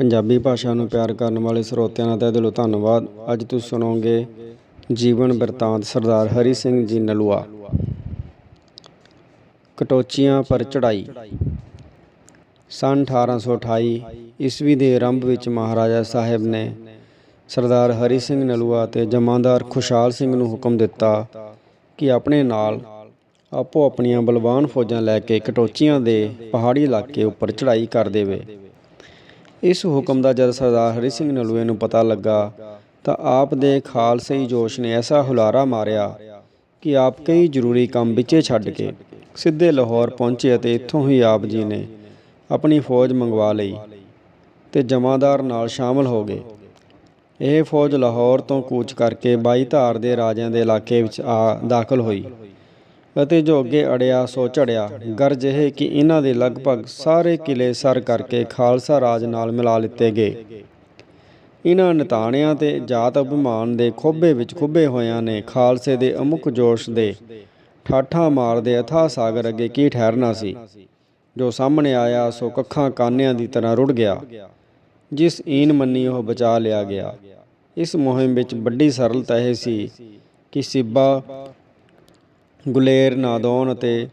ਪੰਜਾਬੀ ਭਾਸ਼ਾ ਨੂੰ ਪਿਆਰ ਕਰਨ ਵਾਲੇ ਸਰੋਤਿਆਂ ਦਾ ਤਹਿ ਦਿਲੋਂ ਧੰਨਵਾਦ। ਅੱਜ ਤੁਸੀਂ ਸੁਣੋਗੇ ਜੀਵਨ ਬਿਰਤਾਂਤ ਸਰਦਾਰ ਹਰੀ ਸਿੰਘ ਜੀ ਨਲੂਆ। ਕਟੋਚੀਆਂ ਪਰ ਚੜਾਈ ਸੰਨ 1828 ਈਸਵੀ ਦੇ ਆਰੰਭ ਵਿੱਚ ਮਹਾਰਾਜਾ ਸਾਹਿਬ ਨੇ ਸਰਦਾਰ ਹਰੀ ਸਿੰਘ ਨਲੂਆ ਤੇ ਜਮਾਂਦਾਰ ਖੁਸ਼ਹਾਲ ਸਿੰਘ ਨੂੰ ਹੁਕਮ ਦਿੱਤਾ ਕਿ ਆਪਣੇ ਨਾਲ ਆਪੋ ਆਪਣੀਆਂ ਬਲਵਾਨ ਫੌਜਾਂ ਲੈ ਕੇ ਕਟੋਚੀਆਂ ਦੇ ਪਹਾੜੀ ਇਲਾਕੇ ਉੱਪਰ ਚੜ੍ਹਾਈ ਕਰ ਦੇਵੇ। ਇਸ ਹੁਕਮ ਦਾ ਜਦ ਸਰਦਾਰ ਹਰੀ ਸਿੰਘ ਨਲੂਏ ਨੂੰ ਪਤਾ ਲੱਗਾ, ਤਾਂ ਆਪ ਦੇ ਖਾਲਸਈ ਜੋਸ਼ ਨੇ ਐਸਾ ਹੁਲਾਰਾ ਮਾਰਿਆ ਕਿ ਆਪ ਕਈ ਜ਼ਰੂਰੀ ਕੰਮ ਵਿੱਚੇ ਛੱਡ ਕੇ ਸਿੱਧੇ ਲਾਹੌਰ ਪਹੁੰਚੇ ਅਤੇ ਇੱਥੋਂ ਹੀ ਆਪ ਜੀ ਨੇ ਆਪਣੀ ਫੌਜ ਮੰਗਵਾ ਲਈ ਤੇ ਜਮਾਦਾਰ ਨਾਲ ਸ਼ਾਮਲ ਹੋ ਗਏ। ਇਹ ਫੌਜ ਲਾਹੌਰ ਤੋਂ ਕੂਚ ਕਰਕੇ ਬਾਈ ਧਾਰ ਦੇ ਰਾਜਿਆਂ ਦੇ ਇਲਾਕੇ ਵਿੱਚ ਆ ਦਾਖਲ ਹੋਈ। ਅਤੇ ਜੋ ਅੱਗੇ ਅੜਿਆ, ਸੋ ਝੜਿਆ ਗਰਜ ਇਹ ਕਿ ਇਹਨਾਂ ਦੇ ਲਗਭਗ ਸਾਰੇ ਕਿਲੇ ਸਰ ਕਰਕੇ ਖਾਲਸਾ ਰਾਜ ਨਾਲ ਮਿਲਾ ਲਿੱਤੇ ਗਏ। ਇਹਨਾਂ ਨਤਾਣਿਆਂ ਤੇ ਜਾਤ ਅਭਿਮਾਨ ਦੇ ਖੋਬੇ ਵਿੱਚ ਖੁੱਬੇ ਹੋਇਆਂ ਨੇ ਖਾਲਸੇ ਦੇ ਅਮੁਕ ਜੋਸ਼ ਦੇ ਠਾਠਾਂ ਮਾਰਦੇ ਅਥਾ ਸਾਗਰ ਅੱਗੇ ਕੀ ਠਹਿਰਨਾ ਸੀ? ਜੋ ਸਾਹਮਣੇ ਆਇਆ, ਸੋ ਕੱਖਾਂ ਕਾਨਿਆਂ ਦੀ ਤਰ੍ਹਾਂ ਰੁੜ ਗਿਆ। ਜਿਸ ਈਨ ਮੰਨੀ ਉਹ ਬਚਾ ਲਿਆ ਗਿਆ। ਇਸ ਮੁਹਿੰਮ ਵਿੱਚ ਵੱਡੀ ਸਰਲਤਾ ਇਹ ਸੀ ਕਿ ਸਿੱਬਾ ਗੁਲੇਰ ਨਾਦੌਨ ਅਤੇ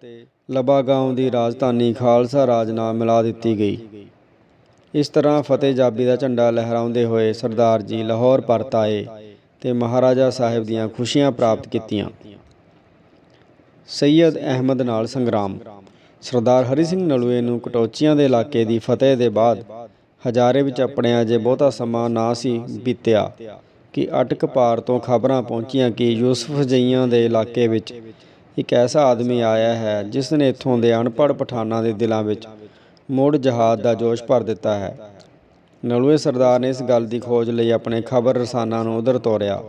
ਲਬਾਗਾਉਂ ਦੀ ਰਾਜਧਾਨੀ ਖਾਲਸਾ ਰਾਜ ਨਾਲ ਮਿਲਾ ਦਿੱਤੀ ਗਈ। ਇਸ ਤਰ੍ਹਾਂ ਫਤਿਹ ਜਾਬੀ ਦਾ ਝੰਡਾ ਲਹਿਰਾਉਂਦੇ ਹੋਏ ਸਰਦਾਰ ਜੀ ਲਾਹੌਰ ਪਰਤ ਆਏ ਤੇ ਮਹਾਰਾਜਾ ਸਾਹਿਬ ਦੀਆਂ ਖੁਸ਼ੀਆਂ ਪ੍ਰਾਪਤ ਕੀਤੀਆਂ। ਸੈਯਦ ਅਹਿਮਦ ਨਾਲ ਸੰਗਰਾਮ। ਸਰਦਾਰ ਹਰੀ ਸਿੰਘ ਨਲੂਏ ਨੂੰ ਕਟੋਚੀਆਂ ਦੇ ਇਲਾਕੇ ਦੀ ਫਤਿਹ ਦੇ ਬਾਅਦ ਹਜ਼ਾਰੇ ਵਿੱਚ ਆਪਣੇ ਅਜੇ ਬਹੁਤਾ ਸਮਾਂ ਨਾ ਸੀ ਬੀਤਿਆ ਕਿ ਅਟਕ ਪਾਰ ਤੋਂ ਖਬਰਾਂ ਪਹੁੰਚੀਆਂ ਕਿ ਯੂਸਫ ਜਈਆਂ ਦੇ ਇਲਾਕੇ ਵਿੱਚ ਇੱਕ ਐਸਾ ਆਦਮੀ ਆਇਆ ਹੈ ਜਿਸ ਨੇ ਇੱਥੋਂ ਦੇ ਅਨਪੜ੍ਹ ਪਠਾਨਾਂ ਦੇ ਦਿਲਾਂ ਵਿੱਚ ਮੁੜ ਜਹਾਦ ਦਾ ਜੋਸ਼ ਭਰ ਦਿੱਤਾ ਹੈ। ਨਲੂਏ ਸਰਦਾਰ ਨੇ ਇਸ ਗੱਲ ਦੀ ਖੋਜ ਲਈ ਆਪਣੇ ਖਬਰ ਰਸਾਨਾ ਨੂੰ ਉਧਰ ਤੋਰਿਆ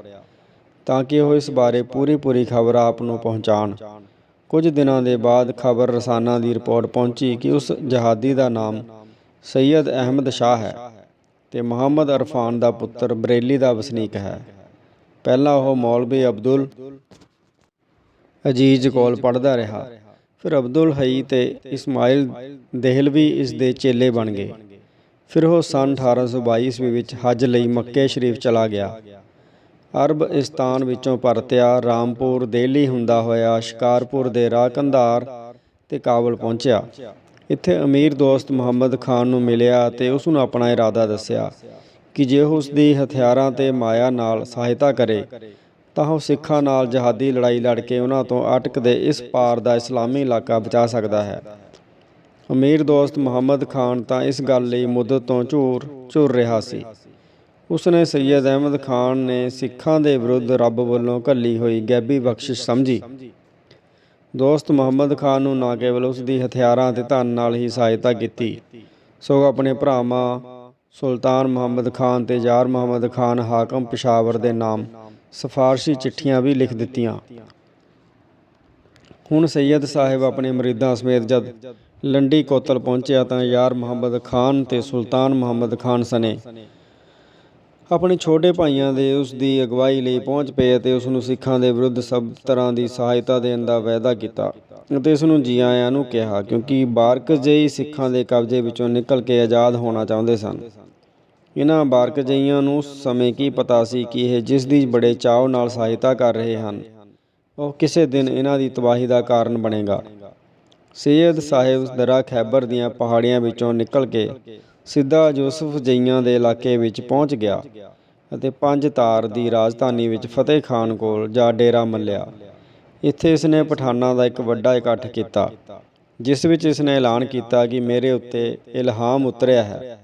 ਤਾਂ ਕਿ ਉਹ ਇਸ ਬਾਰੇ ਪੂਰੀ ਪੂਰੀ ਖਬਰ ਆਪ ਨੂੰ ਪਹੁੰਚਾਣ। ਕੁਝ ਦਿਨਾਂ ਦੇ ਬਾਅਦ ਖਬਰ ਰਸਾਨਾ ਦੀ ਰਿਪੋਰਟ ਪਹੁੰਚੀ ਕਿ ਉਸ ਜਹਾਦੀ ਦਾ ਨਾਮ ਸੈਯਦ ਅਹਿਮਦ ਸ਼ਾਹ ਹੈ ਤੇ ਮੁਹੰਮਦ ਅਰਫਾਨ ਦਾ ਪੁੱਤਰ ਬਰੇਲੀ ਦਾ ਵਸਨੀਕ ਹੈ। ਪਹਿਲਾਂ ਉਹ ਮੌਲਵੀ ਅਬਦੁਲ ਅਜੀਜ਼ ਕੋਲ ਪੜ੍ਹਦਾ ਰਿਹਾ। ਫਿਰ ਅਬਦੁਲ ਹਈ ਤੇ ਇਸਮਾਇਲ ਦੇਹਲਵੀ ਇਸ ਦੇ ਚੇਲੇ ਬਣ ਗਏ। ਫਿਰ ਉਹ ਸਨ 1822 ਈਸਵੀ ਵਿੱਚ ਹੱਜ ਲਈ ਮੱਕੇ ਸ਼ਰੀਫ ਚਲਾ ਗਿਆ। ਅਰਬ ਇਸਤਾਨ ਵਿੱਚੋਂ ਪਰਤਿਆ ਰਾਮਪੁਰ ਦਿੱਲੀ ਹੁੰਦਾ ਹੋਇਆ ਸ਼ਿਕਾਰਪੁਰ ਦੇ ਰਾਹ ਕੰਧਾਰ ਤੇ ਕਾਬਲ ਪਹੁੰਚਿਆ। ਇੱਥੇ ਅਮੀਰ ਦੋਸਤ ਮੁਹੰਮਦ ਖਾਨ ਨੂੰ ਮਿਲਿਆ ਤੇ ਉਸ ਨੂੰ ਆਪਣਾ ਇਰਾਦਾ ਦੱਸਿਆ ਕਿ ਜੇ ਉਹ ਉਸ ਦੀ ਹਥਿਆਰਾਂ ਤੇ ਮਾਇਆ ਨਾਲ ਸਹਾਇਤਾ ਕਰੇ ਤਾਂ ਉਹ ਸਿੱਖਾਂ ਨਾਲ ਜਹਾਦੀ ਲੜਾਈ ਲੜ ਕੇ ਉਹਨਾਂ ਤੋਂ ਅਟਕ ਦੇ ਇਸ ਪਾਰ ਦਾ ਇਸਲਾਮੀ ਇਲਾਕਾ ਬਚਾ ਸਕਦਾ ਹੈ। ਅਮੀਰ ਦੋਸਤ ਮੁਹੰਮਦ ਖਾਨ ਤਾਂ ਇਸ ਗੱਲ ਲਈ ਮੁੱਦਤ ਤੋਂ ਝੂਰ ਝੁਰ ਰਿਹਾ ਸੀ। ਉਸਨੇ ਸੈਯਦ ਅਹਿਮਦ ਖਾਨ ਨੇ ਸਿੱਖਾਂ ਦੇ ਵਿਰੁੱਧ ਰੱਬ ਵੱਲੋਂ ਘੱਲੀ ਹੋਈ ਗੈਬੀ ਬਖਸ਼ਿਸ਼ ਸਮਝੀ। ਦੋਸਤ ਮੁਹੰਮਦ ਖਾਨ ਨੂੰ ਨਾ ਕੇਵਲ ਉਸ ਦੀ ਹਥਿਆਰਾਂ ਤੇ ਧਨ ਨਾਲ ਹੀ ਸਹਾਇਤਾ ਕੀਤੀ ਸਗੋਂ ਆਪਣੇ ਭਰਾਵਾਂ ਸੁਲਤਾਨ ਮੁਹੰਮਦ ਖਾਨ ਤੇ ਯਾਰ ਮੁਹੰਮਦ ਖਾਨ ਹਾਕਮ ਪਿਸ਼ਾਵਰ ਦੇ ਨਾਮ ਸਿਫਾਰਸ਼ੀ ਚਿੱਠੀਆਂ ਵੀ ਲਿਖ ਦਿੱਤੀਆਂ। ਹੁਣ ਸੈਯਦ ਸਾਹਿਬ ਆਪਣੇ ਮਰੀਦਾਂ ਸਮੇਤ ਜਦ ਲੰਡੀ ਕੋਤਲ ਪਹੁੰਚਿਆ ਤਾਂ ਯਾਰ ਮੁਹੰਮਦ ਖਾਨ ਤੇ ਸੁਲਤਾਨ ਮੁਹੰਮਦ ਖਾਨ ਸਨੇ ਆਪਣੇ ਛੋਟੇ ਭਾਈਆਂ ਦੇ ਉਸ ਦੀ ਅਗਵਾਈ ਲਈ ਪਹੁੰਚ ਪਏ ਅਤੇ ਉਸ ਨੂੰ ਸਿੱਖਾਂ ਦੇ ਵਿਰੁੱਧ ਸਭ ਤਰ੍ਹਾਂ ਦੀ ਸਹਾਇਤਾ ਦੇਣ ਦਾ ਵਾਅਦਾ ਕੀਤਾ ਅਤੇ ਇਸ ਨੂੰ ਜੀ ਆਇਆਂ ਨੂੰ ਕਿਹਾ ਕਿਉਂਕਿ ਬਾਰਕ ਬਾਰਕਜਈ ਸਿੱਖਾਂ ਦੇ ਕਬਜ਼ੇ ਵਿੱਚੋਂ ਨਿਕਲ ਕੇ ਆਜ਼ਾਦ ਹੋਣਾ ਚਾਹੁੰਦੇ ਸਨ। ਇਹਨਾਂ ਬਾਰਕਜਈਆਂ ਨੂੰ ਸਮੇਂ ਕੀ ਪਤਾ ਸੀ ਕਿ ਇਹ ਜਿਸ ਦੀ ਬੜੇ ਚਾਅ ਨਾਲ ਸਹਾਇਤਾ ਕਰ ਰਹੇ ਹਨ, ਉਹ ਕਿਸੇ ਦਿਨ ਇਹਨਾਂ ਦੀ ਤਬਾਹੀ ਦਾ ਕਾਰਨ ਬਣੇਗਾ। ਸੈਯਦ ਸਾਹਿਬ ਦਰਾ ਖੈਬਰ ਦੀਆਂ ਪਹਾੜੀਆਂ ਵਿੱਚੋਂ ਨਿਕਲ ਕੇ ਸਿੱਧਾ ਯੂਸਫ ਜਈਆਂ ਦੇ ਇਲਾਕੇ ਵਿੱਚ ਪਹੁੰਚ ਗਿਆ ਅਤੇ ਪੰਜ ਤਾਰ ਦੀ ਰਾਜਧਾਨੀ ਵਿੱਚ ਫਤਿਹ ਖਾਨ ਕੋਲ ਜਾ ਡੇਰਾ ਮੱਲਿਆ। ਇੱਥੇ ਇਸ ਨੇ ਪਠਾਨਾਂ ਦਾ ਇੱਕ ਵੱਡਾ ਇਕੱਠ ਕੀਤਾ, ਜਿਸ ਵਿੱਚ ਇਸ ਨੇ ਐਲਾਨ ਕੀਤਾ ਕਿ ਮੇਰੇ ਉੱਤੇ ਇਲਹਾਮ ਉਤਰਿਆ ਹੈ।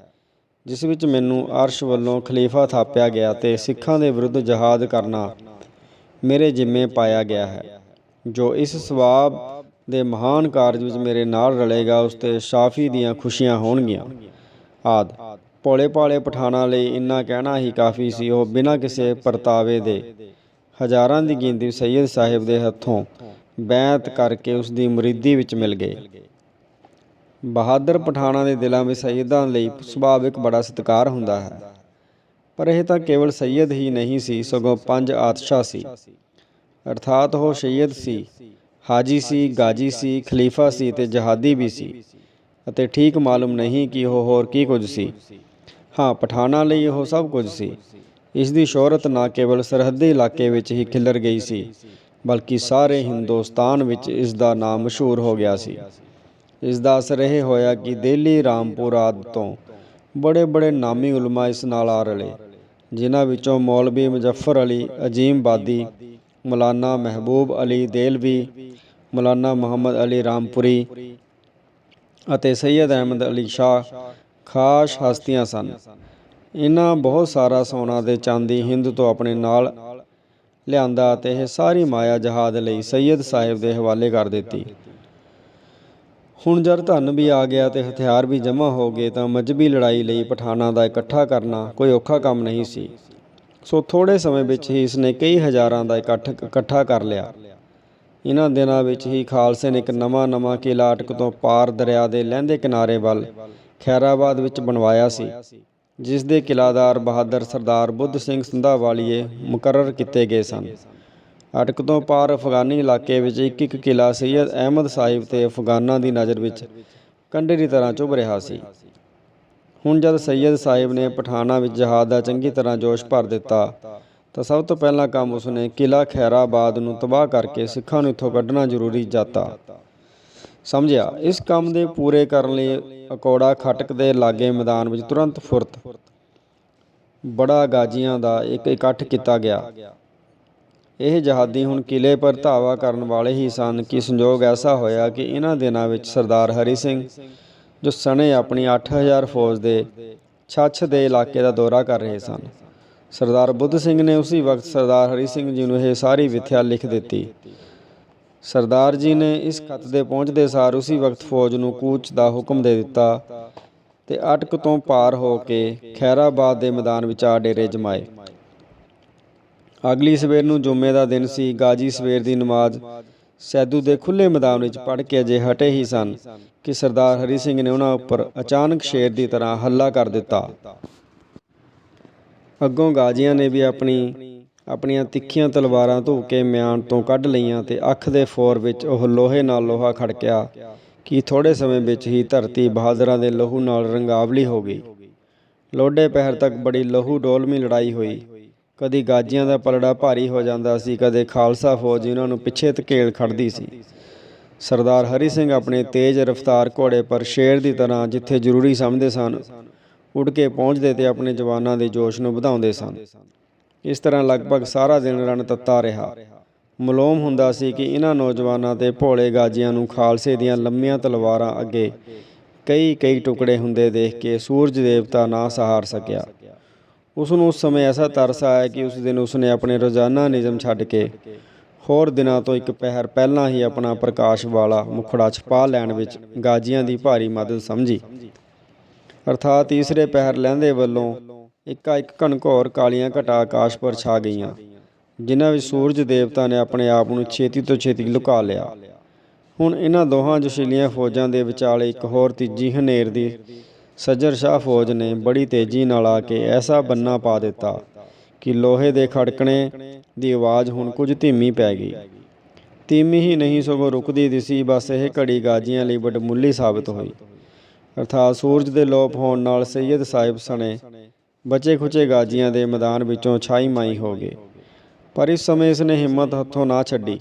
ਜਿਸ ਵਿੱਚ ਮੈਨੂੰ ਅਰਸ਼ ਵੱਲੋਂ ਖਲੀਫਾ ਥਾਪਿਆ ਗਿਆ ਤੇ ਸਿੱਖਾਂ ਦੇ ਵਿਰੁੱਧ ਜਹਾਦ ਕਰਨਾ ਮੇਰੇ ਜ਼ਿੰਮੇ ਪਾਇਆ ਗਿਆ ਹੈ। ਜੋ ਇਸ ਸਵਾਬ ਦੇ ਮਹਾਨ ਕਾਰਜ ਵਿੱਚ ਮੇਰੇ ਨਾਲ ਰਲੇਗਾ, ਉਸ ਤੇ ਸ਼ਾਫੀ ਦੀਆਂ ਖੁਸ਼ੀਆਂ ਹੋਣਗੀਆਂ। ਆਦ। ਭੋਲੇ ਭਾਲੇ ਪਠਾਨਾਂ ਲਈ ਇੰਨਾ ਕਹਿਣਾ ਹੀ ਕਾਫੀ ਸੀ, ਉਹ ਬਿਨਾਂ ਕਿਸੇ ਪਰਤਾਵੇ ਦੇ ਹਜ਼ਾਰਾਂ ਦੀ ਗਿਣਤੀ ਸੈਯਦ ਸਾਹਿਬ ਦੇ ਹੱਥੋਂ ਬੈਤ ਕਰਕੇ ਉਸ ਦੀ ਮੁਰੀਦੀ ਵਿੱਚ ਮਿਲ ਗਏ। ਬਹਾਦਰ ਪਠਾਨਾਂ ਦੇ ਦਿਲਾਂ ਵਿੱਚ ਸੈਯਦਾਂ ਲਈ ਸੁਭਾਵਿਕ ਬੜਾ ਸਤਿਕਾਰ ਹੁੰਦਾ ਹੈ। ਪਰ ਇਹ ਤਾਂ ਕੇਵਲ ਸੈਯਦ ਹੀ ਨਹੀਂ ਸੀ, ਸਗੋਂ ਪੰਜ ਆਤਸ਼ਾਹ ਸੀ। ਅਰਥਾਤ ਉਹ ਸੈਯਦ ਸੀ, ਹਾਜੀ ਸੀ, ਗਾਜੀ ਸੀ, ਖਲੀਫਾ ਸੀ ਤੇ ਜਹਾਦੀ ਵੀ ਸੀ। ਅਤੇ ਠੀਕ ਮਾਲੂਮ ਨਹੀਂ ਕਿ ਉਹ ਹੋਰ ਕੀ ਕੁਝ ਸੀ। ਹਾਂ ਪਠਾਨਾਂ ਲਈ ਉਹ ਸਭ ਕੁਝ ਸੀ। ਇਸ ਦੀ ਸ਼ੋਹਰਤ ਨਾ ਕੇਵਲ ਸਰਹੱਦੀ ਇਲਾਕੇ ਵਿੱਚ ਹੀ ਖਿਲਰ ਗਈ ਸੀ, ਬਲਕਿ ਸਾਰੇ ਹਿੰਦੁਸਤਾਨ ਵਿੱਚ ਇਸ ਦਾ ਨਾਮ ਮਸ਼ਹੂਰ ਹੋ ਗਿਆ ਸੀ। ਇਸ ਦਾ ਅਸਰ ਇਹ ਹੋਇਆ ਕਿ ਦਿੱਲੀ ਰਾਮਪੁਰ ਆਦਿ ਤੋਂ ਬੜੇ ਬੜੇ ਨਾਮੀ ਉਲਮਾ ਇਸ ਨਾਲ ਆ ਰਲੇ, ਜਿਨ੍ਹਾਂ ਵਿੱਚੋਂ ਮੌਲਵੀ ਮੁਜ਼ੱਫਰ ਅਲੀ ਅਜੀਮ ਬਾਦੀ ਮੌਲਾਨਾ ਮਹਿਬੂਬ ਅਲੀ ਦੇਲਵੀ, ਮੌਲਾਨਾ ਮੁਹੰਮਦ ਅਲੀ ਰਾਮਪੁਰੀ ਅਤੇ ਸੈਯਦ ਅਹਿਮਦ ਅਲੀ ਸ਼ਾਹ ਖਾਸ ਹਸਤੀਆਂ ਸਨ। ਇਹਨਾਂ ਬਹੁਤ ਸਾਰਾ ਸੋਨਾ ਤੇ ਚਾਂਦੀ ਹਿੰਦ ਤੋਂ ਆਪਣੇ ਨਾਲ ਲਿਆਂਦਾ ਅਤੇ ਇਹ ਸਾਰੀ ਮਾਇਆ ਜਹਾਦ ਲਈ ਸੈਯਦ ਸਾਹਿਬ ਦੇ ਹਵਾਲੇ ਕਰ ਦਿੱਤੀ। ਹੁਣ ਜਦ ਧਨ ਵੀ ਆ ਗਿਆ ਤੇ ਹਥਿਆਰ ਵੀ ਜਮ੍ਹਾਂ ਹੋ ਗਏ ਤਾਂ ਮਜਬੀ ਲੜਾਈ ਲਈ ਪਠਾਨਾਂ ਦਾ ਇਕੱਠਾ ਕਰਨਾ ਕੋਈ ਔਖਾ ਕੰਮ ਨਹੀਂ ਸੀ। ਸੋ ਥੋੜੇ ਸਮੇਂ ਵਿੱਚ ਹੀ ਇਸਨੇ ਕਈ ਹਜ਼ਾਰਾਂ ਦਾ ਇਕੱਠ ਇਕੱਠਾ ਕਰ ਲਿਆ। ਇਹਨਾਂ ਦਿਨਾਂ ਵਿੱਚ ਹੀ ਖਾਲਸੇ ਨੇ ਇੱਕ ਨਵਾਂ ਨਵਾਂ ਕਿਲਾ ਅਟਕ ਤੋਂ ਪਾਰ ਦਰਿਆ ਦੇ ਲਹਿੰਦੇ ਕਿਨਾਰੇ ਵੱਲ ਖੈਰਾਬਾਦ ਵਿੱਚ ਬਣਵਾਇਆ ਸੀ, ਜਿਸ ਦੇ ਕਿਲਾਦਾਰ ਬਹਾਦਰ ਸਰਦਾਰ ਬੁੱਧ ਸਿੰਘ ਸੰਧਾਵਾਲੀਏ ਮੁਕਰਰ ਕੀਤੇ ਗਏ ਸਨ। ਅਟਕ ਤੋਂ ਪਾਰ ਅਫਗਾਨੀ ਇਲਾਕੇ ਵਿੱਚ ਇੱਕ ਇੱਕ ਕਿਲਾ ਸੈਯਦ ਅਹਿਮਦ ਸਾਹਿਬ ਤੇ ਅਫਗਾਨਾਂ ਦੀ ਨਜ਼ਰ ਵਿੱਚ ਕੰਢੇ ਦੀ ਤਰ੍ਹਾਂ ਚੁਭ ਰਿਹਾ ਸੀ। ਹੁਣ ਜਦ ਸੈਯਦ ਸਾਹਿਬ ਨੇ ਪਠਾਨਾਂ ਵਿੱਚ ਜਹਾਦ ਦਾ ਚੰਗੀ ਤਰ੍ਹਾਂ ਜੋਸ਼ ਭਰ ਦਿੱਤਾ, ਤਾਂ ਸਭ ਤੋਂ ਪਹਿਲਾ ਕੰਮ ਉਸਨੇ ਕਿਲਾ ਖੈਰਾਬਾਦ ਨੂੰ ਤਬਾਹ ਕਰਕੇ ਸਿੱਖਾਂ ਨੂੰ ਇੱਥੋਂ ਕੱਢਣਾ ਜ਼ਰੂਰੀ ਜਾਤਾ। ਸਮਝਿਆ? ਇਸ ਕੰਮ ਦੇ ਪੂਰੇ ਕਰਨ ਲਈ ਅਕੋੜਾ ਖਟਕ ਦੇ ਲਾਗੇ ਮੈਦਾਨ ਵਿੱਚ ਤੁਰੰਤ ਫੁਰਤ ਬੜਾ ਗਾਜੀਆਂ ਦਾ ਇੱਕ ਇਕੱਠ ਕੀਤਾ ਗਿਆ। ਇਹ ਜਹਾਦੀ ਹੁਣ ਕਿਲੇ ਪਰ ਧਾਵਾ ਕਰਨ ਵਾਲੇ ਹੀ ਸਨ ਕਿ ਸੰਜੋਗ ਐਸਾ ਹੋਇਆ ਕਿ ਇਹਨਾਂ ਦਿਨਾਂ ਵਿੱਚ ਸਰਦਾਰ ਹਰੀ ਸਿੰਘ, ਜੋ ਸਣੇ ਆਪਣੀ 8000 ਫੌਜ ਦੇ ਛੱਛ ਦੇ ਇਲਾਕੇ ਦਾ ਦੌਰਾ ਕਰ ਰਹੇ ਸਨ। ਸਰਦਾਰ ਬੁੱਧ ਸਿੰਘ ਨੇ ਉਸੇ ਵਕਤ ਸਰਦਾਰ ਹਰੀ ਸਿੰਘ ਜੀ ਨੂੰ ਇਹ ਸਾਰੀ ਵਿਥਿਆ ਲਿਖ ਦਿੱਤੀ। ਸਰਦਾਰ ਜੀ ਨੇ ਇਸ ਖਤ ਦੇ ਪਹੁੰਚਦੇ ਸਾਰ ਉਸੇ ਵਕਤ ਫੌਜ ਨੂੰ ਕੂਚ ਦਾ ਹੁਕਮ ਦੇ ਦਿੱਤਾ ਤੇ ਅਟਕ ਤੋਂ ਪਾਰ ਹੋ ਕੇ ਖੈਰਾਬਾਦ ਦੇ ਮੈਦਾਨ ਵਿੱਚ ਆ ਡੇਰੇ ਜਮਾਏ। ਅਗਲੀ ਸਵੇਰ ਨੂੰ ਜੁਮੇ ਦਾ ਦਿਨ ਸੀ, ਗਾਜੀ ਸਵੇਰ ਦੀ ਨਮਾਜ਼। ਸੈਦੂ ਦੇ ਖੁੱਲੇ ਮੈਦਾਨ ਵਿੱਚ ਪੜ ਕੇ ਅਜੇ ਹਟੇ ਹੀ ਸਨ ਕਿ ਸਰਦਾਰ ਹਰੀ ਸਿੰਘ ਨੇ ਉਹਨਾਂ ਉੱਪਰ ਅਚਾਨਕ ਸ਼ੇਰ ਦੀ ਤਰ੍ਹਾਂ ਹੱਲਾ ਕਰ ਦਿੱਤਾ। ਅੱਗੋਂ ਗਾਜੀਆਂ ਨੇ ਵੀ ਆਪਣੀ, ਆਪਣੀਆਂ ਤਿੱਖੀਆਂ ਤਲਵਾਰਾਂ ਧੋ ਕੇ ਮਿਆਨ ਤੋਂ ਕੱਢ ਲਈਆਂ ਤੇ ਅੱਖ ਦੇ ਫੋਰ ਵਿੱਚ ਉਹ ਲੋਹੇ ਨਾਲ ਲੋਹਾ ਖੜਕਿਆ ਕਿ ਥੋੜੇ ਸਮੇਂ ਵਿੱਚ ਹੀ ਧਰਤੀ ਬਹਾਦਰਾਂ ਦੇ ਲਹੂ ਨਾਲ ਰੰਗਾਵਲੀ ਹੋ ਗਈ। ਲੋਡੇ ਪਹਿਰ ਤੱਕ ਬੜੀ ਲਹੂ ਡੋਲਮੀ ਲੜਾਈ ਹੋਈ। ਕਦੀ ਗਾਜੀਆਂ ਦਾ ਪਲੜਾ ਭਾਰੀ ਹੋ ਜਾਂਦਾ ਸੀ, ਕਦੇ ਖਾਲਸਾ ਫੌਜ ਇਹਨਾਂ ਨੂੰ ਪਿੱਛੇ ਧਕੇਲ ਖੜਦੀ ਸੀ। ਸਰਦਾਰ ਹਰੀ ਸਿੰਘ ਆਪਣੇ ਤੇਜ਼ ਰਫ਼ਤਾਰ ਘੋੜੇ ਪਰ ਸ਼ੇਰ ਦੀ ਤਰ੍ਹਾਂ ਜਿੱਥੇ ਜ਼ਰੂਰੀ ਸਮਝਦੇ ਸਨ, ਉੱਡ ਕੇ ਪਹੁੰਚਦੇ ਤੇ ਆਪਣੇ ਜਵਾਨਾਂ ਦੇ ਜੋਸ਼ ਨੂੰ ਵਧਾਉਂਦੇ ਸਨ। ਇਸ ਤਰ੍ਹਾਂ ਲਗਭਗ ਸਾਰਾ ਦਿਨ ਰਣ ਤੱਤਾ ਰਿਹਾ। ਮਲੋਮ ਹੁੰਦਾ ਸੀ ਕਿ ਇਹਨਾਂ ਨੌਜਵਾਨਾਂ ਤੇ ਭੋਲੇ ਗਾਜੀਆਂ ਨੂੰ ਖਾਲਸੇ ਦੀਆਂ ਲੰਮੀਆਂ ਤਲਵਾਰਾਂ ਅੱਗੇ ਕਈ ਕਈ ਟੁਕੜੇ ਹੁੰਦੇ ਦੇਖ ਕੇ ਸੂਰਜ ਦੇਵਤਾ ਨਾ ਸਹਾਰ ਸਕਿਆ। ਉਸ ਨੂੰ ਉਸ ਸਮੇਂ ਐਸਾ ਤਰਸ ਆਇਆ ਕਿ ਉਸ ਦਿਨ ਉਸਨੇ ਆਪਣੇ ਰੋਜ਼ਾਨਾ ਨਿਯਮ ਛੱਡ ਕੇ ਹੋਰ ਦਿਨਾਂ ਤੋਂ ਇੱਕ ਪਹਿਰ ਪਹਿਲਾਂ ਹੀ ਆਪਣਾ ਪ੍ਰਕਾਸ਼ ਵਾਲਾ ਮੁਖੜਾ ਛਪਾ ਲੈਣ ਵਿੱਚ ਗਾਜੀਆਂ ਦੀ ਭਾਰੀ ਮਦਦ ਸਮਝੀ। ਅਰਥਾਤ ਤੀਸਰੇ ਪਹਿਰ ਲਹਿੰਦੇ ਵੱਲੋਂ ਇੱਕਾ ਇੱਕ ਘਣਘੋਰ ਕਾਲੀਆਂ ਘਟਾ ਆਕਾਸ਼ ਪਰ ਛਾ ਗਈਆਂ, ਜਿਨ੍ਹਾਂ ਵਿੱਚ ਸੂਰਜ ਦੇਵਤਾ ਨੇ ਆਪਣੇ ਆਪ ਨੂੰ ਛੇਤੀ ਤੋਂ ਛੇਤੀ ਲੁਕਾ ਲਿਆ। ਹੁਣ ਇਹਨਾਂ ਦੋਹਾਂ ਜੋਸ਼ੀਲੀਆਂ ਫੌਜਾਂ ਦੇ ਵਿਚਾਲੇ ਇੱਕ ਹੋਰ ਤੀਜੀ ਹਨੇਰ ਦੀ ਸੱਜਰ ਸ਼ਾਹ ਫੌਜ ਨੇ ਬੜੀ ਤੇਜ਼ੀ ਨਾਲ ਆ ਕੇ ਐਸਾ ਬੰਨਾ ਪਾ ਦਿੱਤਾ ਕਿ ਲੋਹੇ ਦੇ ਖੜਕਣੇ ਦੀ ਆਵਾਜ਼ ਹੁਣ ਕੁਝ ਧੀਮੀ ਪੈ ਗਈ। ਧੀਮੀ ਹੀ ਨਹੀਂ ਸਗੋਂ ਰੁਕਦੀ ਦਿਸੀ, ਬਸ ਇਹ ਘੜੀ ਗਾਜੀਆਂ ਲਈ ਵਡਮੁੱਲੀ ਸਾਬਤ ਹੋਈ। ਅਰਥਾਤ ਸੂਰਜ ਦੇ ਲੋਪ ਹੋਣ ਨਾਲ ਸੈਯਦ ਸਾਹਿਬ ਸਣੇ ਬਚੇ ਖੁਚੇ ਗਾਜੀਆਂ ਦੇ ਮੈਦਾਨ ਵਿੱਚੋਂ ਛਾਈ ਮਾਈ ਹੋ ਗਏ। ਪਰ ਇਸ ਸਮੇਂ ਇਸ ਨੇ ਹਿੰਮਤ ਹੱਥੋਂ ਨਾ ਛੱਡੀ।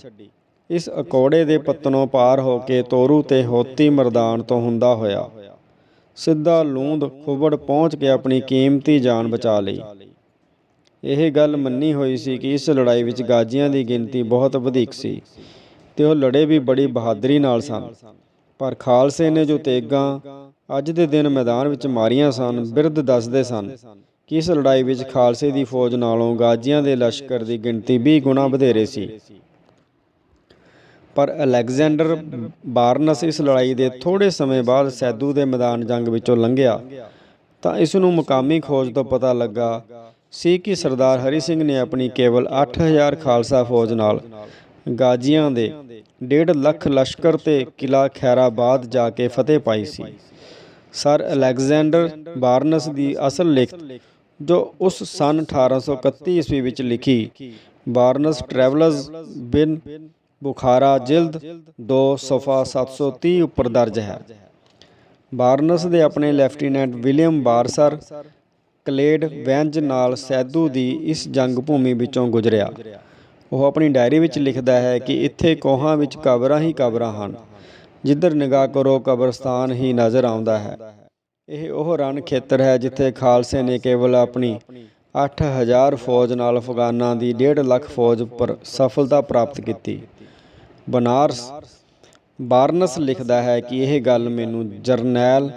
ਇਸ ਅਕੋੜੇ ਦੇ ਪੱਤਨੋਂ ਪਾਰ ਹੋ ਕੇ ਤੋਰੂ ਤੇ ਹੋਤੀ ਮਰਦਾਨ ਤੋਂ ਹੁੰਦਾ ਹੋਇਆ। ਸਿੱਧਾ ਲੂੰਦ ਖੁਬੜ ਪਹੁੰਚ ਕੇ ਆਪਣੀ ਕੀਮਤੀ ਜਾਨ ਬਚਾ ਲਈ। ਇਹ ਗੱਲ ਮੰਨੀ ਹੋਈ ਸੀ ਕਿ ਇਸ ਲੜਾਈ ਵਿੱਚ ਗਾਜੀਆਂ ਦੀ ਗਿਣਤੀ ਬਹੁਤ ਵਧੇਕ ਸੀ ਤੇ ਉਹ ਲੜੇ ਵੀ ਬੜੀ ਬਹਾਦਰੀ ਨਾਲ ਸਨ। ਪਰ ਖਾਲਸੇ ਨੇ ਜੋ ਤੇਗਾਂ ਅੱਜ ਦੇ ਦਿਨ ਮੈਦਾਨ ਵਿੱਚ ਮਾਰੀਆਂ ਸਨ, ਬਿਰਧ ਦੱਸਦੇ ਸਨ ਕਿ ਇਸ ਲੜਾਈ ਵਿੱਚ ਖਾਲਸੇ ਦੀ ਫੌਜ ਨਾਲੋਂ ਗਾਜੀਆਂ ਦੇ ਲਸ਼ਕਰ ਦੀ ਗਿਣਤੀ 20 ਗੁਣਾ ਵਧੇਰੇ ਸੀ। ਪਰ ਅਲੈਗਜ਼ੈਂਡਰ ਬਾਰਨਸ ਇਸ ਲੜਾਈ ਦੇ ਥੋੜੇ ਸਮੇਂ ਬਾਅਦ ਸੈਦੂ ਦੇ ਮੈਦਾਨ ਜੰਗ ਵਿੱਚੋਂ ਲੰਘਿਆ। ਤਾਂ ਇਸ ਨੂੰ ਮੁਕਾਮੀ ਖੋਜ ਤੋਂ ਪਤਾ ਲੱਗਾ ਸੀ ਕਿ ਸਰਦਾਰ ਹਰੀ ਸਿੰਘ ਨੇ ਆਪਣੀ ਕੇਵਲ 8000 ਖਾਲਸਾ ਫੌਜ ਨਾਲ ਗਾਜੀਆਂ ਦੇ 1.5 ਲੱਖ ਲਸ਼ਕਰ ਤੇ ਕਿਲਾ ਖੈਰਾਬਾਦ ਜਾ ਕੇ ਫਤਿਹ ਪਾਈ ਸੀ। ਸਰ ਅਲੈਗਜ਼ੈਂਡਰ ਬਾਰਨਸ ਦੀ ਅਸਲ ਲਿਖਤ, ਜੋ ਉਸ ਸਨ 1831 ਈਸਵੀ ਵਿੱਚ ਲਿਖੀ, ਬਾਰਨਸ ਟਰੈਵਲਰਸ ਬਿਨ ਬੁਖਾਰਾ, ਜਿਲਦ 2 ਸਫਾ 730 ਉੱਪਰ ਦਰਜ ਹੈ। ਬਾਰਨਸ ਦੇ ਆਪਣੇ ਲੈਫਟੀਨੈਂਟ ਵਿਲੀਅਮ ਬਾਰਸਰ ਕਲੇਡ ਵੈਂਜ ਨਾਲ ਸੈਦੂ ਦੀ ਇਸ ਜੰਗ ਭੂਮੀ ਵਿੱਚੋਂ ਗੁਜ਼ਰਿਆ। ਉਹ ਆਪਣੀ ਡਾਇਰੀ ਵਿੱਚ ਲਿਖਦਾ ਹੈ ਕਿ ਇੱਥੇ ਕੋਹਾਂ ਵਿੱਚ ਕਬਰਾਂ ਹੀ ਕਬਰਾਂ ਹਨ, ਜਿੱਧਰ ਨਿਗਾਹ ਕਰੋ ਕਬਰਸਤਾਨ ਹੀ ਨਜ਼ਰ ਆਉਂਦਾ ਹੈ। ਇਹ ਉਹ ਰਣ ਖੇਤਰ ਹੈ ਜਿੱਥੇ ਖਾਲਸੇ ਨੇ ਕੇਵਲ ਆਪਣੀ 8000 ਫੌਜ ਨਾਲ ਅਫਗਾਨਾਂ ਦੀ 1.5 ਲੱਖ ਫੌਜ ਉੱਪਰ ਸਫਲਤਾ ਪ੍ਰਾਪਤ ਕੀਤੀ। ਬਨਾਰਸ ਬਾਰਨਸ ਲਿਖਦਾ ਹੈ ਕਿ ਇਹ ਗੱਲ ਮੈਨੂੰ ਜਰਨੈਲ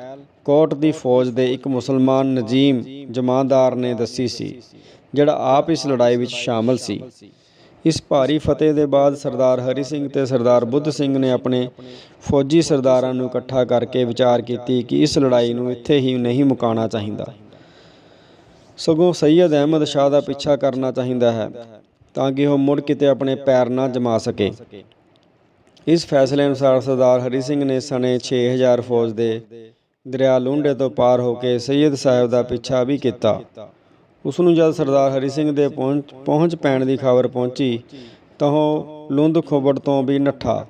ਕੋਟ ਦੀ ਫੌਜ ਦੇ ਇੱਕ ਮੁਸਲਮਾਨ ਨਜੀਮ ਜਮਾਂਦਾਰ ਨੇ ਦੱਸੀ ਸੀ, ਜਿਹੜਾ ਆਪ ਇਸ ਲੜਾਈ ਵਿੱਚ ਸ਼ਾਮਲ ਸੀ। ਇਸ ਭਾਰੀ ਫਤਿਹ ਦੇ ਬਾਅਦ ਸਰਦਾਰ ਹਰੀ ਸਿੰਘ ਤੇ ਸਰਦਾਰ ਬੁੱਧ ਸਿੰਘ ਨੇ ਆਪਣੇ ਫੌਜੀ ਸਰਦਾਰਾਂ ਨੂੰ ਇਕੱਠਾ ਕਰਕੇ ਵਿਚਾਰ ਕੀਤੀ ਕਿ ਇਸ ਲੜਾਈ ਨੂੰ ਇੱਥੇ ਹੀ ਨਹੀਂ ਮੁਕਾਉਣਾ ਚਾਹੀਦਾ। ਸਗੋਂ ਸੈਯਦ ਅਹਿਮਦ ਸ਼ਾਹ ਦਾ ਪਿੱਛਾ ਕਰਨਾ ਚਾਹੀਦਾ ਹੈ, ਤਾਂ ਕਿ ਉਹ ਮੁੜ ਕਿਤੇ ਆਪਣੇ ਪੈਰ ਨਾ ਜਮਾ ਸਕੇ। ਇਸ ਫੈਸਲੇ ਅਨੁਸਾਰ ਸਰਦਾਰ ਹਰੀ ਸਿੰਘ ਨੇ ਸਣੇ 6000 ਫੌਜ ਦੇ ਦਰਿਆ ਲੁੰਡੇ ਤੋਂ ਪਾਰ ਹੋ ਕੇ ਸੈਯਦ ਸਾਹਿਬ ਦਾ ਪਿੱਛਾ ਵੀ ਕੀਤਾ। ਉਸ ਨੂੰ ਜਦ ਸਰਦਾਰ ਹਰੀ ਸਿੰਘ ਦੇ ਪਹੁੰਚ ਪਹੁੰਚ ਪੈਣ ਦੀ ਖਬਰ ਪਹੁੰਚੀ, ਤਾਂ ਉਹ ਲੁੰਦ ਖੋਬੜ ਤੋਂ ਵੀ ਨੱਠਾ।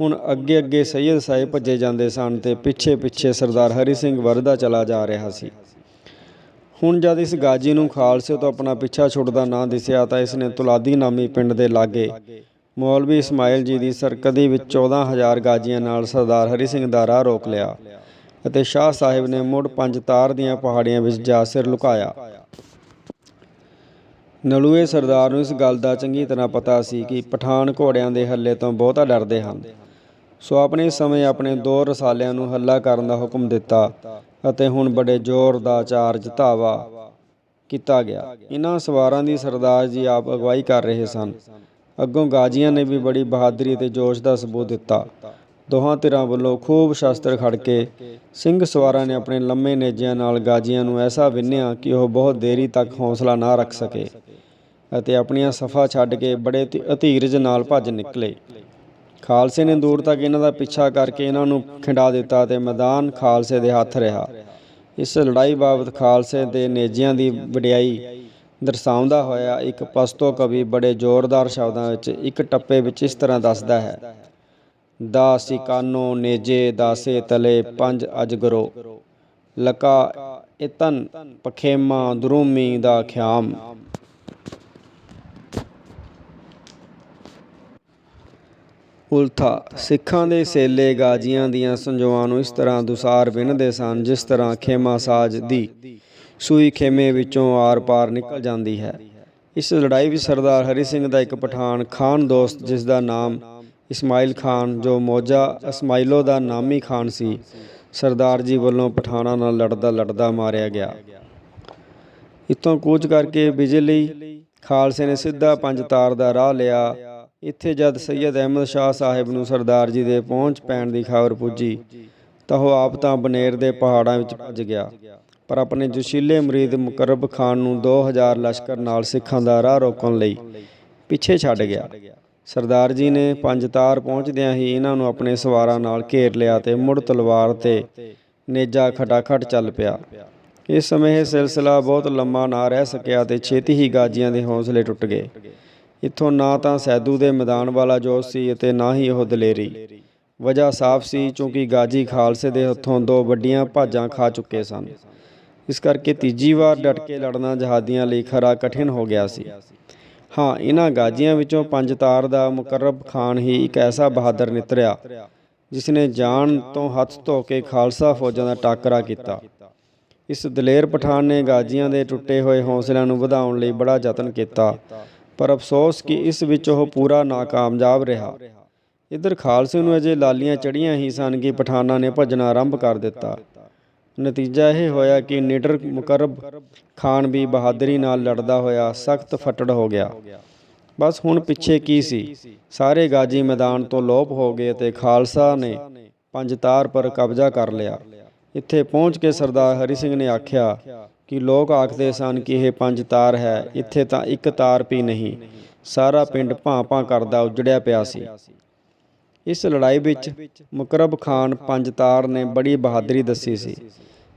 ਹੁਣ ਅੱਗੇ ਅੱਗੇ ਸੈਯਦ ਸਾਹਿਬ ਭੱਜੇ ਜਾਂਦੇ ਸਨ ਤੇ ਪਿੱਛੇ ਪਿੱਛੇ ਸਰਦਾਰ ਹਰੀ ਸਿੰਘ ਵਰਦਾ ਚਲਾ ਜਾ ਰਿਹਾ ਸੀ। ਹੁਣ ਜਦ ਇਸ ਗਾਜੀ ਨੂੰ ਖਾਲਸੇ ਤੋਂ ਆਪਣਾ ਪਿੱਛਾ ਛੁੱਟਦਾ ਨਾ ਦਿਸਿਆ ਤਾਂ ਇਸ ਨੇ ਤੁਲਾਦੀ ਨਾਮੀ ਪਿੰਡ ਦੇ ਲਾਗੇ ਮੌਲਵੀ ਇਸਮਾਇਲ ਜੀ ਦੀ ਸਰਕਦੀ ਵਿੱਚ 14000 ਗਾਜੀਆਂ ਨਾਲ ਸਰਦਾਰ ਹਰੀ ਸਿੰਘ ਦਾ ਰਾਹ ਰੋਕ ਲਿਆ ਅਤੇ ਸ਼ਾਹ ਸਾਹਿਬ ਨੇ ਮੁੜ ਪੰਜ ਤਾਰ ਦੀਆਂ ਪਹਾੜੀਆਂ ਵਿੱਚ ਜਾ ਸਿਰ ਲੁਕਾਇਆ। ਨਲੂਏ ਸਰਦਾਰ ਨੂੰ ਇਸ ਗੱਲ ਦਾ ਚੰਗੀ ਤਰ੍ਹਾਂ ਪਤਾ ਸੀ ਕਿ ਪਠਾਨ ਘੋੜਿਆਂ ਦੇ ਹੱਲੇ ਤੋਂ ਬਹੁਤਾ ਡਰਦੇ ਹਨ। ਸੋ ਆਪਣੇ ਸਮੇਂ ਆਪਣੇ ਦੋ ਰਸਾਲਿਆਂ ਨੂੰ ਹੱਲਾ ਕਰਨ ਦਾ ਹੁਕਮ ਦਿੱਤਾ ਅਤੇ ਹੁਣ ਬੜੇ ਜ਼ੋਰ ਦਾ ਚਾਰਜ ਧਾਵਾ ਕੀਤਾ ਗਿਆ। ਇਹਨਾਂ ਸਵਾਰਾਂ ਦੀ ਸਰਦਾਰ ਜੀ ਆਪ ਅਗਵਾਈ ਕਰ ਰਹੇ ਸਨ। ਅੱਗੋਂ ਗਾਜੀਆਂ ਨੇ ਵੀ ਬੜੀ ਬਹਾਦਰੀ ਅਤੇ ਜੋਸ਼ ਦਾ ਸਬੂਤ ਦਿੱਤਾ। ਦੋਹਾਂ ਧਿਰਾਂ ਵੱਲੋਂ ਖੂਬ ਸ਼ਸਤਰ ਖੜ ਕੇ ਸਿੰਘ ਸਵਾਰਾਂ ਨੇ ਆਪਣੇ ਲੰਮੇ ਨੇਜਿਆਂ ਨਾਲ ਗਾਜੀਆਂ ਨੂੰ ਐਸਾ ਵਿੰਨਿਆ ਕਿ ਉਹ ਬਹੁਤ ਦੇਰੀ ਤੱਕ ਹੌਸਲਾ ਨਾ ਰੱਖ ਸਕੇ ਅਤੇ ਆਪਣੀਆਂ ਸਫਾ ਛੱਡ ਕੇ ਬੜੇ ਅਧੀਰਜ ਨਾਲ ਭੱਜ ਨਿਕਲੇ। ਖਾਲਸੇ ਨੇ ਦੂਰ ਤੱਕ ਇਹਨਾਂ ਦਾ ਪਿੱਛਾ ਕਰਕੇ ਇਹਨਾਂ ਨੂੰ ਖਿੰਡਾ ਦਿੱਤਾ ਤੇ ਮੈਦਾਨ ਖਾਲਸੇ ਦੇ ਹੱਥ ਰਿਹਾ। ਇਸ ਲੜਾਈ ਬਾਬਤ ਖਾਲਸੇ ਦੇ ਨੇਜਿਆਂ ਦੀ ਵਡਿਆਈ ਦਰਸਾਉਂਦਾ ਹੋਇਆ ਇੱਕ ਪਸਤੋ ਕਵੀ ਬੜੇ ਜ਼ੋਰਦਾਰ ਸ਼ਬਦਾਂ ਵਿੱਚ ਇੱਕ ਟੱਪੇ ਵਿੱਚ ਇਸ ਤਰ੍ਹਾਂ ਦੱਸਦਾ ਹੈ ਦਾ ਸਿਕਾਨੋ ਨੇਜੇ, ਦਾਸੇ ਤਲੇ ਪੰਜ ਅਜਗਰੋ ਲਕਾ ਇਤਨ ਪਖੇਮਾ ਦਰੂਮੀ ਦਾ ਖਿਆਮ। ਉਲਥਾ, ਸਿੱਖਾਂ ਦੇ ਸੇਲੇ ਗਾਜੀਆਂ ਦੀਆਂ ਸੰਜੋਆਂ ਨੂੰ ਇਸ ਤਰ੍ਹਾਂ ਦੁਸਾਰ ਵਿੰਨਦੇ ਸਨ ਜਿਸ ਤਰ੍ਹਾਂ ਖੇਮਾ ਸਾਜ ਦੀ ਸੂਈ ਖੇਮੇ ਵਿੱਚੋਂ ਆਰ-ਪਾਰ ਨਿਕਲ ਜਾਂਦੀ ਹੈ। ਇਸ ਲੜਾਈ ਵਿੱਚ ਸਰਦਾਰ ਹਰੀ ਸਿੰਘ ਦਾ ਇੱਕ ਪਠਾਨ ਖਾਨ ਦੋਸਤ, ਜਿਸ ਦਾ ਨਾਮ ਇਸਮਾਈਲ ਖਾਨ, ਜੋ ਮੌਜਾ ਇਸਮਾਈਲੋ ਦਾ ਨਾਮੀ ਖਾਨ ਸੀ, ਸਰਦਾਰ ਜੀ ਵੱਲੋਂ ਪਠਾਨਾਂ ਨਾਲ ਲੜਦਾ ਲੜਦਾ ਮਾਰਿਆ ਗਿਆ। ਇੱਥੋਂ ਕੂਚ ਕਰਕੇ ਬਿਜਲੀ, ਖਾਲਸੇ ਨੇ ਸਿੱਧਾ ਪੰਜ ਤਾਰ ਦਾ ਰਾਹ ਲਿਆ। ਇੱਥੇ ਜਦ ਸੈਯਦ ਅਹਿਮਦ ਸ਼ਾਹ ਸਾਹਿਬ ਨੂੰ ਸਰਦਾਰ ਜੀ ਦੇ ਪਹੁੰਚ ਪੈਣ ਦੀ ਖਬਰ ਪੁੱਜੀ, ਤਾਂ ਉਹ ਆਪ ਤਾਂ ਬਨੇਰ ਦੇ ਪਹਾੜਾਂ ਵਿੱਚ ਭੱਜ ਗਿਆ। ਪਰ ਆਪਣੇ ਜੋਸ਼ੀਲੇ ਮਰੀਦ ਮੁਕਰਬ ਖਾਨ ਨੂੰ 2000 ਲਸ਼ਕਰ ਨਾਲ ਸਿੱਖਾਂ ਦਾ ਰਾਹ ਰੋਕਣ ਲਈ ਪਿੱਛੇ ਛੱਡ ਗਿਆ। ਸਰਦਾਰ ਜੀ ਨੇ ਪੰਜ ਤਾਰ ਪਹੁੰਚਦਿਆਂ ਹੀ ਇਹਨਾਂ ਨੂੰ ਆਪਣੇ ਸਵਾਰਾਂ ਨਾਲ ਘੇਰ ਲਿਆ ਤੇ ਮੁੜ ਤਲਵਾਰ ਤੇ ਨੇਜਾ ਖਟਾਖਟ ਚੱਲ ਪਿਆ। ਇਸ ਸਮੇਂ ਇਹ ਸਿਲਸਿਲਾ ਬਹੁਤ ਲੰਮਾ ਨਾ ਰਹਿ ਸਕਿਆ ਤੇ ਛੇਤੀ ਹੀ ਗਾਜੀਆਂ ਦੇ ਹੌਸਲੇ ਟੁੱਟ ਗਏ। ਇੱਥੋਂ ਨਾ ਤਾਂ ਸੈਦੂ ਦੇ ਮੈਦਾਨ ਵਾਲਾ ਜੋਸ਼ ਸੀ ਅਤੇ ਨਾ ਹੀ ਉਹ ਦਲੇਰੀ। ਵਜ੍ਹਾ ਸਾਫ਼ ਸੀ ਕਿਉਂਕਿ ਗਾਜੀ ਖਾਲਸੇ ਦੇ ਹੱਥੋਂ ਦੋ ਵੱਡੀਆਂ ਭਾਜਾਂ ਖਾ ਚੁੱਕੇ ਸਨ। ਇਸ ਕਰਕੇ ਤੀਜੀ ਵਾਰ ਡਟ ਕੇ ਲੜਨਾ ਜਹਾਦੀਆਂ ਲਈ ਖਰਾ ਕਠਿਨ ਹੋ ਗਿਆ ਸੀ। ਹਾਂ ਇਹਨਾਂ ਗਾਜੀਆਂ ਵਿੱਚੋਂ ਪੰਜ ਤਾਰ ਦਾ ਮੁਕਰਬ ਖਾਨ ਹੀ ਇੱਕ ਐਸਾ ਬਹਾਦਰ ਨਿਤਰਿਆ ਜਿਸ ਨੇ ਜਾਨ ਤੋਂ ਹੱਥ ਧੋ ਕੇ ਖਾਲਸਾ ਫੌਜਾਂ ਦਾ ਟਾਕਰਾ ਕੀਤਾ। ਇਸ ਦਲੇਰ ਪਠਾਨ ਨੇ ਗਾਜੀਆਂ ਦੇ ਟੁੱਟੇ ਹੋਏ ਹੌਸਲਿਆਂ ਨੂੰ ਵਧਾਉਣ ਲਈ ਬੜਾ ਯਤਨ ਕੀਤਾ, ਪਰ ਅਫਸੋਸ ਕਿ ਇਸ ਵਿੱਚ ਉਹ ਪੂਰਾ ਨਾਕਾਮਯਾਬ ਰਿਹਾ। ਇਧਰ ਖਾਲਸੇ ਨੂੰ ਅਜੇ ਲਾਲੀਆਂ ਚੜੀਆਂ ਹੀ ਸਨ ਕਿ ਪਠਾਨਾਂ ਨੇ ਭੱਜਣਾ ਆਰੰਭ ਕਰ ਦਿੱਤਾ। ਨਤੀਜਾ ਇਹ ਹੋਇਆ ਕਿ ਨਿਡਰ ਮੁਕਰਬ ਖਾਨ ਵੀ ਬਹਾਦਰੀ ਨਾਲ ਲੜਦਾ ਹੋਇਆ ਸਖਤ ਫੱਟੜ ਹੋ ਗਿਆ। ਬਸ ਹੁਣ ਪਿੱਛੇ ਕੀ ਸੀ? ਸਾਰੇ ਗਾਜੀ ਮੈਦਾਨ ਤੋਂ ਲੋਪ ਹੋ ਗਏ ਤੇ ਖਾਲਸਾ ਨੇ ਪੰਜ ਤਾਰ ਪਰ ਕਬਜ਼ਾ ਕਰ ਲਿਆ। ਇੱਥੇ ਪਹੁੰਚ ਕੇ ਸਰਦਾਰ ਹਰੀ ਸਿੰਘ ਨੇ ਆਖਿਆ ਕਿ ਲੋਕ ਆਖਦੇ ਸਨ ਕਿ ਇਹ ਪੰਜ ਤਾਰ ਹੈ, ਇੱਥੇ ਤਾਂ ਇੱਕ ਤਾਰ ਵੀ ਨਹੀਂ। ਸਾਰਾ ਪਿੰਡ ਭਾਂ-ਭਾਂ ਕਰਦਾ ਉਜੜਿਆ ਪਿਆ ਸੀ। ਇਸ ਲੜਾਈ ਵਿੱਚ ਮੁਕਰਬ ਖਾਨ ਪੰਜ ਤਾਰ ਨੇ ਬੜੀ ਬਹਾਦਰੀ ਦੱਸੀ ਸੀ,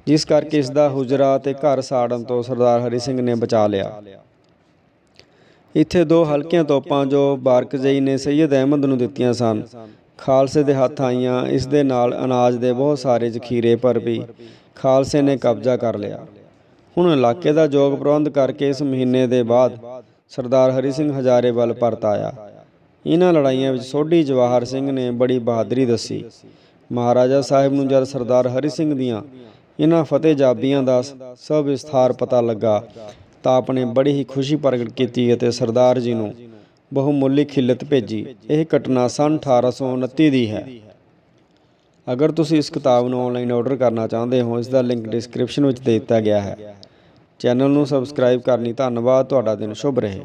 ਜਿਸ ਕਰਕੇ ਇਸ ਦਾ ਹੁਜਰਾ ਤੇ ਘਰ ਸਾੜਨ ਤੋਂ ਸਰਦਾਰ ਹਰੀ ਸਿੰਘ ਨੇ ਬਚਾ ਲਿਆ। ਇੱਥੇ ਦੋ ਹਲਕੀਆਂ ਤੋਪਾਂ ਜੋ ਬਾਰਕਜ਼ਈ ਨੇ ਸੈਯਦ ਅਹਿਮਦ ਨੂੰ ਦਿੱਤੀਆਂ ਸਨ, ਖਾਲਸੇ ਦੇ ਹੱਥ ਆਈਆਂ, ਇਸ ਦੇ ਨਾਲ ਅਨਾਜ ਦੇ ਬਹੁਤ ਸਾਰੇ ਜ਼ਖੀਰੇ ਪਰ ਵੀ ਖਾਲਸੇ ਨੇ ਕਬਜ਼ਾ ਕਰ ਲਿਆ। ਹੁਣ ਇਲਾਕੇ ਦਾ ਯੋਗ ਪ੍ਰਬੰਧ ਕਰਕੇ ਇਸ ਮਹੀਨੇ ਦੇ ਬਾਅਦ ਸਰਦਾਰ ਹਰੀ ਸਿੰਘ ਹਜ਼ਾਰੇ ਵੱਲ ਪਰਤ ਆਇਆ। ਇਹਨਾਂ ਲੜਾਈਆਂ ਵਿੱਚ ਸੋਢੀ ਜਵਾਹਰ ਸਿੰਘ ਨੇ ਬੜੀ ਬਹਾਦਰੀ ਦੱਸੀ। ਮਹਾਰਾਜਾ ਸਾਹਿਬ ਨੂੰ ਜਦ ਸਰਦਾਰ ਹਰੀ ਸਿੰਘ ਦੀਆਂ ਇਹਨਾਂ ਫਤਿਹ ਜਾਬੀਆਂ ਦਾ ਸਭ ਵਿਸਥਾਰ ਪਤਾ ਲੱਗਾ, ਤਾਂ ਆਪਣੇ ਬੜੀ ਹੀ ਖੁਸ਼ੀ ਪ੍ਰਗਟ ਕੀਤੀ ਅਤੇ ਸਰਦਾਰ ਜੀ ਨੂੰ ਬਹੁਮੁੱਲੀ ਖਿੱਲਤ ਭੇਜੀ। ਇਹ ਘਟਨਾ ਸਨ 1829 ਦੀ ਹੈ। ਅਗਰ ਤੁਸੀਂ ਇਸ ਕਿਤਾਬ ਨੂੰ ਆਨਲਾਈਨ ਆਰਡਰ ਕਰਨਾ ਚਾਹੁੰਦੇ ਹੋ, ਇਸ ਦਾ ਲਿੰਕ ਡਿਸਕ੍ਰਿਪਸ਼ਨ ਵਿੱਚ ਦੇ ਦਿੱਤਾ ਗਿਆ ਹੈ। ਚੈਨਲ ਨੂੰ ਸਬਸਕ੍ਰਾਈਬ ਕਰਨੀ। ਧੰਨਵਾਦ। ਤੁਹਾਡਾ ਦਿਨ ਸ਼ੁਭ ਰਹੇ।